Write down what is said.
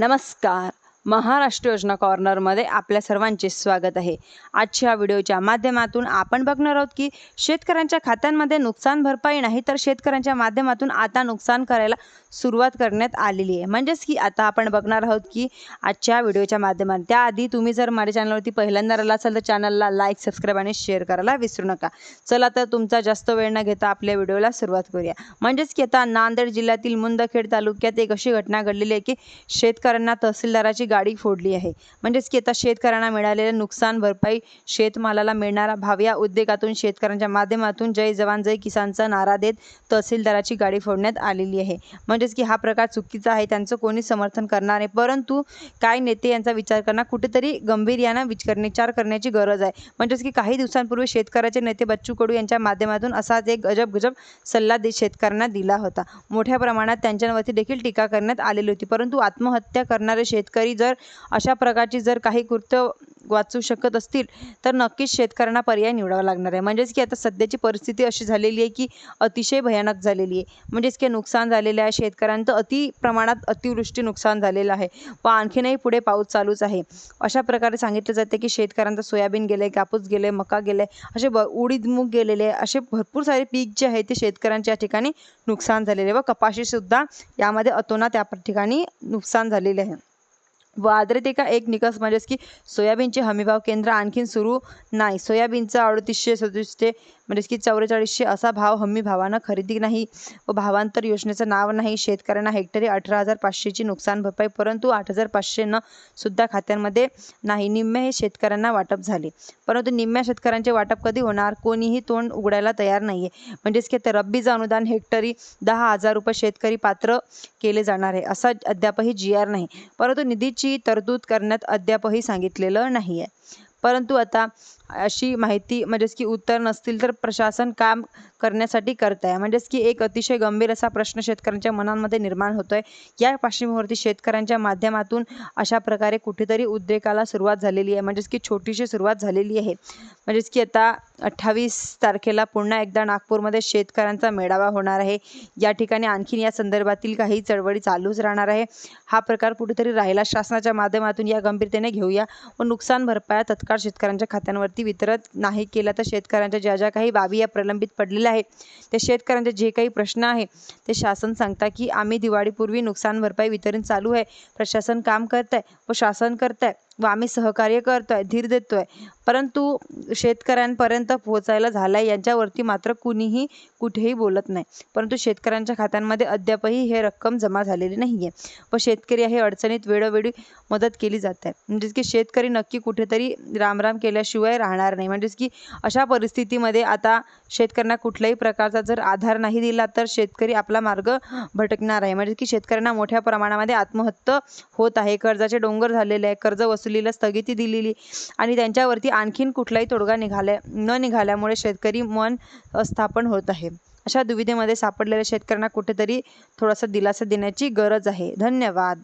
नमस्कार. महाराष्ट्र योजना कॉर्नरमध्ये आपल्या सर्वांचे स्वागत आहे. आजच्या व्हिडिओच्या माध्यमातून आपण बघणार आहोत की शेतकऱ्यांच्या खात्यांमध्ये नुकसान भरपाई नाही तर शेतकऱ्यांच्या माध्यमातून आता नुकसान करायला सुरुवात करण्यात आलेली आहे. म्हणजेच की आता आपण बघणार आहोत की आजच्या व्हिडिओच्या माध्यमात त्याआधी तुम्ही जर माझ्या चॅनलवरती पहिल्यांदा आला असाल तर चॅनलला लाईक सबस्क्राईब आणि शेअर करायला विसरू नका. चला तर तुमचा जास्त वेळ न घेता आपल्या व्हिडिओला सुरुवात करूया. म्हणजेच की आता नांदेड जिल्ह्यातील मुंदखेड तालुक्यात एक अशी घटना घडलेली आहे की शेतकऱ्यांना तहसीलदाराची गाडी फोडली आहे. म्हणजेच की आता शेतकऱ्यांना मिळालेले नुकसान भरपाई शेतमालाला मिळणारा भाव या उद्योगातून शेतकऱ्यांच्या माध्यमातून जय जवान जय किसानचा नारा देत तहसीलदाराची गाडी फोडण्यात आलेली आहे. म्हणजेच की हा प्रकार चुकीचा आहे त्यांचं कोणी समर्थन करणार नाही. परंतु काय नेते यांचा विचार करणार कुठेतरी गंभीर्यानं विचार विचार करण्याची गरज आहे. म्हणजेच की काही दिवसांपूर्वी शेतकऱ्याचे नेते बच्चू कडू यांच्या माध्यमातून असाच एक गजब गजब सल्ला दे शेतकऱ्यांना दिला होता. मोठ्या प्रमाणात त्यांच्यावरती देखील टीका करण्यात आलेली होती. परंतु आत्महत्या करणारे शेतकरी जर अशा प्रकारची जर काही कृत्य वाचू शकत असतील तर नक्कीच शेतकऱ्यांना पर्याय निवडावा लागणार आहे. म्हणजेच की आता सध्याची परिस्थिती अशी झालेली आहे की अतिशय भयानक झालेली आहे. म्हणजेच की नुकसान झालेलं आहे शेतकऱ्यांचं अति प्रमाणात अतिवृष्टी नुकसान झालेलं आहे. व आणखीनही पुढे पाऊस चालूच आहे. अशा प्रकारे सांगितलं जाते की शेतकऱ्यांचं सोयाबीन गेले कापूस गेले मका गेले असे ब उडीद मूग गेलेले असे भरपूर सारे पीक जे आहे ते शेतकऱ्यांच्या ठिकाणी नुकसान झालेले आहे. व कपाशीसुद्धा यामध्ये अतोनात त्या ठिकाणी नुकसान झालेले आहे. व आर्द्रतेचा एक निकष म्हणजेच की सोयाबीनचे हमीभाव केंद्र आणखीन सुरू नाही. सोयाबीनचा अडतीसशे सदुसशे म्हणजेच की चौवेचाळीसशे असा भाव हमी भावानं खरेदी नाही व भावांतर योजनेचं नाव नाही शेतकऱ्यांना हेक्टरी अठरा हजार पाचशेची नुकसान भरपाई परंतु आठ हजार पाचशेनं सुद्धा खात्यांमध्ये नाही. निम्मे हे शेतकऱ्यांना वाटप झाले. परंतु निम्म्या शेतकऱ्यांचे वाटप कधी होणार? कोणीही तोंड उघडायला तयार नाही आहे म्हणजेच की आता रब्बीचं अनुदान हेक्टरी दहा हजार रुपये शेतकरी पात्र केले जाणार आहे असा अद्यापही जी आर नाही. परंतु निधीची तरतूद करण्यात अद्यापही सांगितलेलं नाही आहे परंतु आता अशी माहिती म्हणजेच की उत्तर नसतील तर प्रशासन काम करण्यासाठी करत आहे म्हणजेच की एक अतिशय गंभीर असा प्रश्न शेतकऱ्यांच्या मनांमध्ये निर्माण होतो आहे या पार्श्वभूमीवरती शेतकऱ्यांच्या माध्यमातून अशा प्रकारे कुठेतरी उद्रेकाला सुरुवात झालेली आहे. म्हणजेच की छोटीशी सुरुवात झालेली आहे. म्हणजेच की आता अठ्ठावीस तारखेला पुन्हा एकदा नागपूरमध्ये शेतकऱ्यांचा मेळावा होणार आहे. या ठिकाणी आणखीन या संदर्भातील काही चळवळी चालूच राहणार आहे. हा प्रकार कुठेतरी राहिला. शासनाच्या माध्यमातून या गंभीरतेने घेऊया व नुकसान भरपाया तत्काळ शेतकऱ्यांच्या खात्यांवरती वितरित नाही केला तर शेतकऱ्यांच्या ज्या ज्या काही बाबी या प्रलंबित पडलेल्या आहेत त्या शेतकऱ्यांचे जे काही प्रश्न आहे ते शासन सांगता की आम्ही दिवाळीपूर्वी नुकसान भरपाई वितरण चालू आहे प्रशासन काम करत आहे व शासन करत आहे व आम्ही सहकार्य करतो आहे धीर देतो आहे परंतु शेतकऱ्यांपर्यंत पोहोचायला झाला आहे यांच्यावरती मात्र कुणीही कुठेही बोलत नाही. परंतु शेतकऱ्यांच्या खात्यांमध्ये अद्यापही हे रक्कम जमा झालेली नाही आहे व शेतकरी हे अडचणीत वेळोवेळी मदत केली जात. आहे म्हणजेच की शेतकरी नक्की कुठेतरी रामराम केल्याशिवाय राहणार नाही. म्हणजेच की अशा परिस्थितीमध्ये आता शेतकऱ्यांना कुठल्याही प्रकारचा जर आधार नाही दिला तर शेतकरी आपला मार्ग भटकणार आहे. म्हणजे की शेतकऱ्यांना मोठ्या प्रमाणामध्ये आत्महत्या होत आहे. कर्जाचे डोंगर झालेले आहे. कर्ज वसूल वसुलीला स्थगिती दिलेली. आणि त्यांच्यावरती आणखीन कुठलाही तोडगा निघाल्या न निघाल्यामुळे शेतकरी मन स्थापन होत आहे. अशा दुविधेमध्ये सापडलेल्या शेतकऱ्यांना कुठेतरी थोडासा दिलासा देण्याची गरज आहे. धन्यवाद.